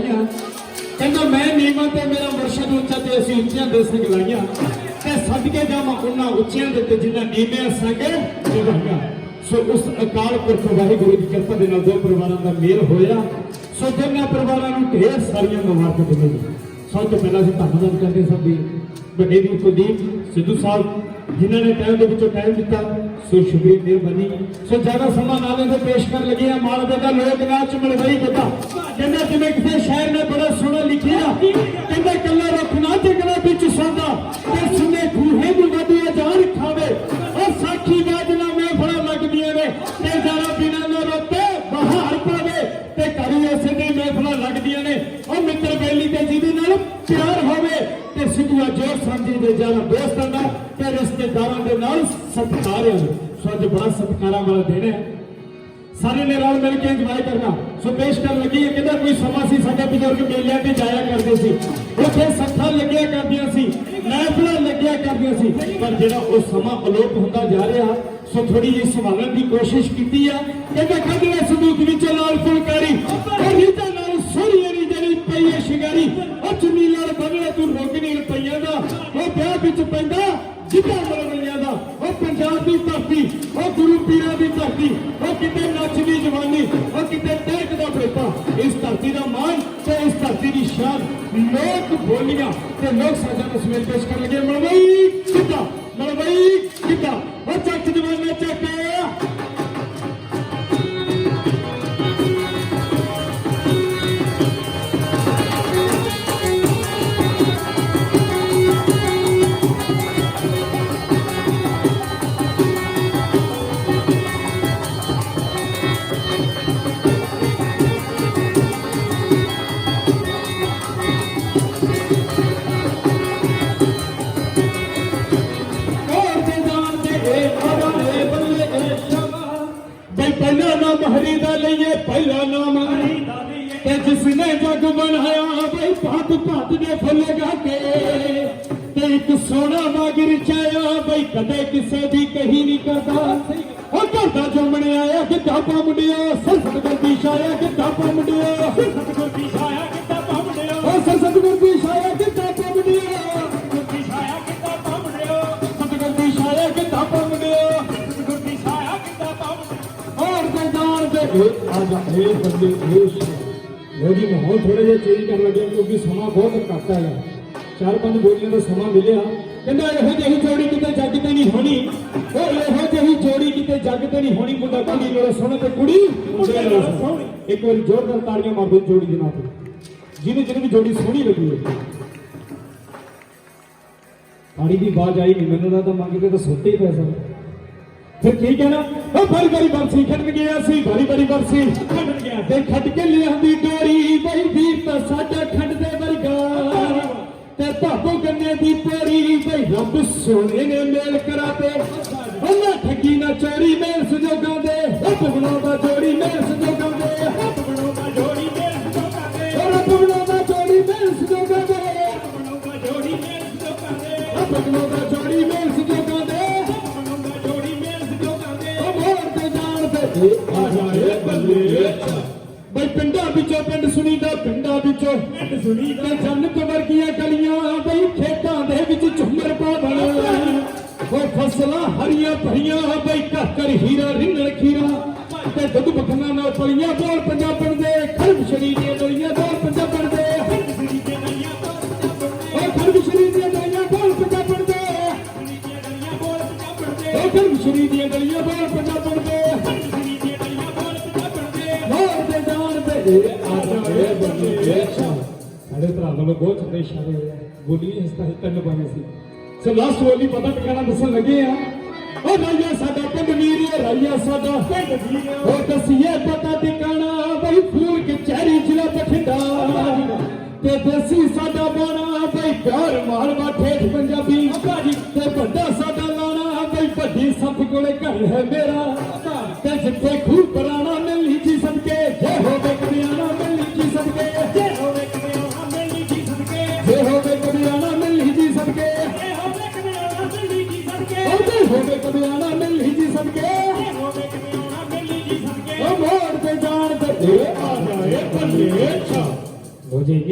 ਲਾਈਆਂ। ਕਹਿੰਦਾ, ਮੈਂ ਨੀਮਾ ਤੇ ਮੇਰਾ ਮੁਰਸ਼ਿਦ ਉੱਚਾ ਤੇ ਅਸੀਂ ਉੱਚੀਆਂ ਦੇ ਸੰਗ ਲਾਈਆਂ। ਤੇ ਸਦਕੇ ਜਾਵਾਂ ਉਹਨਾਂ ਉੱਚੀਆਂ ਦੇ ਤੇ ਜਿਨ੍ਹਾਂ ਨੀਵੇਂ ਸੰਗ ਨਿਭਾਈਆਂ ਸੋ ਉਸ ਅਕਾਲ ਪੁਰਖ ਵਾਹਿਗੁਰੂ ਦੀ ਕਿਰਪਾ ਦੇ ਨਾਲ ਦੋ ਪਰਿਵਾਰਾਂ ਦਾ ਮੇਲ ਹੋਇਆ। ਸੋ ਦੋਨਾਂ ਪਰਿਵਾਰਾਂ ਨੂੰ ਢੇਰ ਸਾਰੀਆਂ ਮੁਬਾਰਕਾਂ ਦਿੰਦੇ ਸਭ ਤੋਂ ਪਹਿਲਾਂ ਅਸੀਂ ਧੰਨਵਾਦ ਕਰਦੇ ਹਾਂ ਸਾਡੀ ਵੱਡੇ ਵੀਰ ਕੁਲਦੀਪ ਸਿੱਧੂ ਸਾਹਿਬ, ਜਿਨ੍ਹਾਂ ਨੇ ਟਾਈਮ ਦੇ ਵਿੱਚੋਂ ਟਾਈਮ ਦਿੱਤਾ। ਸੋ ਸ਼ੁਕਰੀਆ, ਮਿਹਰਬਾਨੀ। ਸੋ ਜ਼ਿਆਦਾ ਸਮਾਂ ਨਾ ਲੈਂਦੇ, ਪੇਸ਼ ਕਰਨ ਲੱਗੇ ਆ ਮਾਲਵੇ ਦਾ ਲੋਕ ਨਾਚ ਮਲਵਈ ਤੇ ਸਿੱਧੂਆ ਜੋਰ ਸਾਂਝੀ ਦੇ ਜਾਣਾ, ਦੋਸਤਾਂ ਦਾ ਤੇ ਰਿਸ਼ਤੇਦਾਰਾਂ ਦੇ ਨਾਲ ਸਤਿਕਾਰ ਸੋ ਅੱਜ ਬੜਾ ਸਤਿਕਾਰਾਂ ਵਾਲਾ ਦਿਨ ਹੈ। ਸਾਰੇ ਨੇ ਰਲ ਮਿਲ ਕੇ ਇੰਜੋਏ ਕਰਨਾ। ਸੋ ਪੇਸ਼ ਕਰਨ ਲੱਗੀ ਹੈ ਕਹਿੰਦਾ ਕੋਈ ਸਮਾਂ ਸੀ, ਸਾਡੇ ਬਜ਼ੁਰਗ ਮੇਲਿਆਂ ਤੇ ਜਾਇਆ ਕਰਦੇ ਸੀ। ਉੱਥੇ ਸੱਥਾਂ ਲੱਗਿਆ ਕਰਦੀਆਂ ਸੀ, ਮਹਿਫਲਾਂ ਲੱਗਿਆ ਕਰਦੀਆਂ ਸੀ, ਪਰ ਜਿਹੜਾ ਉਹ ਸਮਾਂ ਅਲੋਪ ਹੁੰਦਾ ਜਾ ਰਿਹਾ, ਸੋ ਥੋੜੀ ਜਿਹੀ ਸੰਭਾਲਣ ਦੀ ਕੋਸ਼ਿਸ਼ ਕੀਤੀ ਆ। ਕਹਿੰਦਾ ਕਦੇ ਸਬੂਤ ਵਿੱਚ ਲਾਲ ਫੁਲਕਾਰੀ ਉਹ ਰੀਤਾ ਨਾਲ ਸੋਹਣੀ ਜਿਹੜੀ ਪਈ ਹੈ ਸ਼ਿੰਗਾਰੀ। ਉਹ ਚੁੰਨੀ ਨਾਲ ਬੰਨਣਾ ਤੂੰ ਰੋਕ ਵਿੱਚ ਪੈਂਦਾ ਜਿੱਦਾਂ ਮਲਵਈਆਂ ਦਾ, ਉਹ ਪੰਜਾਬ ਦੀ ਧਰਤੀ, ਉਹ ਗੁਰੂ ਪੀਰਾਂ ਦੀ ਧਰਤੀ, ਉਹ ਕਿਤੇ ਨੱਚਦੀ ਜਵਾਨੀ, ਉਹ ਕਿਤੇ ਟਹਿਕ ਦਾ ਬੇਟਾ ਇਸ ਧਰਤੀ ਦਾ ਮਾਣ ਤੇ ਇਸ ਧਰਤੀ ਦੀ ਸ਼ਾਨ, ਲੋਕ ਬੋਲੀਆਂ ਤੇ ਲੋਕ ਸਾਜ਼ਾਂ ਨੂੰ ਸਮੇਤ ਪੇਸ਼ ਕਰਨ ਲੱਗੇ। ਮਲਵਈ, ਕਿੱਦਾਂ? ਮਲਵਈ, ਕਿੱਦਾਂ? ਉਹ ਚੱਕ ਜਵਾਨਾ ਚੱਕ ਪਹਿਲਾ ਨਾਮ ਹਰੀ ਦਾ ਲਈਏ, ਪਹਿਲਾ ਨਾਮ ਹਰੀ ਦਾ ਲਈਏ। ਤੇ ਜਿਸ ਨੇ ਜਗ ਬਣਾਇਆ ਬਈ ਭਾਤ ਭਾਤ ਦੇ ਫੁੱਲ ਗਾਕੇ ਤੇ ਇੱਕ ਸੋਨਾ ਮਾਗਰ ਚਾਇਆ, ਬਈ ਕਦੇ ਕਿਸੇ ਦੀ ਕਹੀ ਨਹੀਂ ਕਰਦਾ। ਉਹ ਘਰਦਾ ਜੰਮਣਿਆ ਕਿ ਕਿਤਾਬਾਂ ਮੁੰਡਿਆ ਸਰਸਤ ਗੁਰਦੀ ਛਾਇਆ ਕਿਤਾਬਾਂ ਮੁੰਡਿਆ ਇਹ ਆ ਜਾ ਇਹ ਬੰਦੇ ਇਹ ਲੋਜੀ ਮਾਹੌਲ ਥੋੜਾ ਜਿਹਾ ਚੇਂਜ ਕਰਨ ਲੱਗੇ ਕਿਉਂਕਿ ਸਮਾਂ ਬਹੁਤ ਘੱਟ ਹੈ ਚਾਰ ਪੰਜ ਬੋਲੀਆਂ ਦਾ ਸਮਾਂ ਮਿਲਿਆ। ਕਹਿੰਦਾ ਇਹੋ ਜਿਹੀ ਜੋੜੀ ਕਿਤੇ ਜੱਗ ਤੇ ਨਹੀਂ ਹੋਣੀ। ਉਹ ਇਹੋ ਜਿਹੀ ਜੋੜੀ ਕਿਤੇ ਜੱਗ ਤੇ ਨਹੀਂ ਹੋਣੀ ਮੁੰਡਾ ਕੁੜੀ ਨਾਲ ਸੋਹਣਾ ਤੇ ਕੁੜੀ। ਮੁੰਡੇ ਨਾਲ ਸੋਹਣੀ ਇੱਕ ਵਾਰੀ ਜ਼ੋਰਦਾਰ ਤਾੜੀਆਂ ਮਾਰ ਦਿਓ ਜੋੜੀ ਦੇ ਨਾਂ ਤੇ। ਜਿਹਨੂੰ ਜਿਹਨੂੰ ਵੀ ਜੋੜੀ ਸੋਹਣੀ ਲੱਗੀ ਹੈ। ਪਾਣੀ ਦੀ ਆਵਾਜ਼ ਆਈ ਨਹੀਂ ਮੈਨੂੰ ਲੱਗਦਾ ਮੰਗ ਕੇ ਤਾਂ ਸੁੱਤੇ ਹੀ ਪੈ ਸਕਦੇ ਫਿਰ ਕੀ ਕਹਿਣਾ? ਉਹ ਬੜੀ ਬੜੀ ਬਰਸੀ ਖੱਟ ਗਿਆ ਸੀ, ਬੜੀ ਬੜੀ ਬਰਸੀ ਖੱਟ ਗਿਆ ਤੇ ਖੱਟ ਕੇ ਲਿਆਂਦੀ ਡੋਰੀ। ਬਈ ਵੀਰ ਤਾਂ ਸਾਡਾ ਖੰਡ ਦੇ ਵਰਗਾ। ਤੇ ਭਾਪੋ ਕੰਨੇ ਦੀ ਪੋਰੀ। ਬਈ ਰੱਬ ਸੋਹਣੇ ਨੇ ਮੇਲ ਕਰਾਤੇ। ਉਹਨਾਂ ਠੱਗੀ ਨਾ ਚੋਰੀ, ਮੇਲ ਸਜੋਗਾਂ ਦੇ। ਰੱਬ ਬਣਾਉਂਦਾ ਜੋੜੀ ਤੇ ਆ ਜਾਏ ਬੱਲੇ ਬਈ ਪਿੰਡਾਂ ਵਿੱਚੋਂ ਪਿੰਡ ਸੁਣੀਦਾ ਪਿੰਡਾਂ ਵਿੱਚੋਂ। ਪਿੰਡ ਸੁਣੀਦਾ। ਜੰਨਤ ਵਰਗੀਆਂ ਗਲੀਆਂ ਬਈ ਖੇਤਾਂ ਦੇ ਵਿੱਚ ਝੁੰਮਰ ਪਾਵਣ। ਉਹ ਫਸਲਾਂ ਹਰੀਆਂ ਭਰੀਆਂ ਬਈ ਘਰ ਹੀਰਾ ਰਿੰਨਣ ਖੀਰਾ। ਤੇ ਦੁੱਧ ਬਖਣਾ ਨਾਲ ਪਲੀਆਂ ਬੋਲ ਪੰਜਾਬਣ ਦੇ ਖਰਬ ਸ਼ਰੀ ਦੀਆਂ ਗਲੀਆਂ ਬੋਲ ਪੰਜਾਬਣ ਦੇ ਉਹ ਖਰਬ ਸ਼ਰੀ ਦੀਆਂ ਗਲੀਆਂ ਬੋਲ ਪੰਜਾਬਣ ਦੇ ਉਹ ਖਰਬ ਸ਼ਰੀ ਦੀਆਂ ਗਲੀਆਂ ਬੋਲ ਪੰਜਾਬਣ ਸਾਡੇ ਭਰਾ ਵੱਲੋਂ ਬਹੁਤ ਚੰਗੇ ਇਸ਼ਾਰੇ ਹੋਏ ਆ। ਇਸ ਤਰ੍ਹਾਂ ਤਿੰਨ ਬਣੇ ਸੀ। ਸੋ ਲਾਸਟ ਬੋਲੀ ਪਤਾ ਟਿਕਾਣਾ ਦੱਸਣ ਲੱਗੇ ਆ। ਉਹ ਰਾਈਆ ਸਾਡਾ ਪਿੰਡ ਵੀਰ ਹੈ ਸਾਡਾ ਪਿੰਡ ਵੀਰ ਉਹ ਦਸੀਏ ਪਤਾ ਟਿਕਾਣਾ ਬਈ ਫੂਲ ਕਚਹਿਰੀ ਜ਼ਿਲ੍ਹਾ ਬਠਿੰਡਾ। ਤੇ ਦੇਸੀ ਸਾਡਾ ਬਾਣਾ ਬਈ ਪਿਆਰ ਮਾਲਵਾ ਠੇਠ ਪੰਜਾਬੀ। ਤੇ ਵੱਡਾ ਸਾਡਾ ਲਾਣਾ ਬਈ ਵੱਡੀ ਸੱਪ ਕੋਲੇ ਘਰ ਹੈ ਮੇਰਾ। ਸਦਕੇ ਜੇ ਹੋਵੇ ਕਬਿਆਣਾ ਜੀ ਸਦਕੇ ਜੇ ਹੋਵੇ ਕਬਿਆਣਾ ਮਿਲੀ ਜੀ ਸਦਕੇ। ਉਹ ਮੋੜ ਤੇ ਜਾਣ ਤੇ ਆ ਜਾਏ ਬੱਲੇ ਛਾ। ਹੋ ਜਾਏਗੀ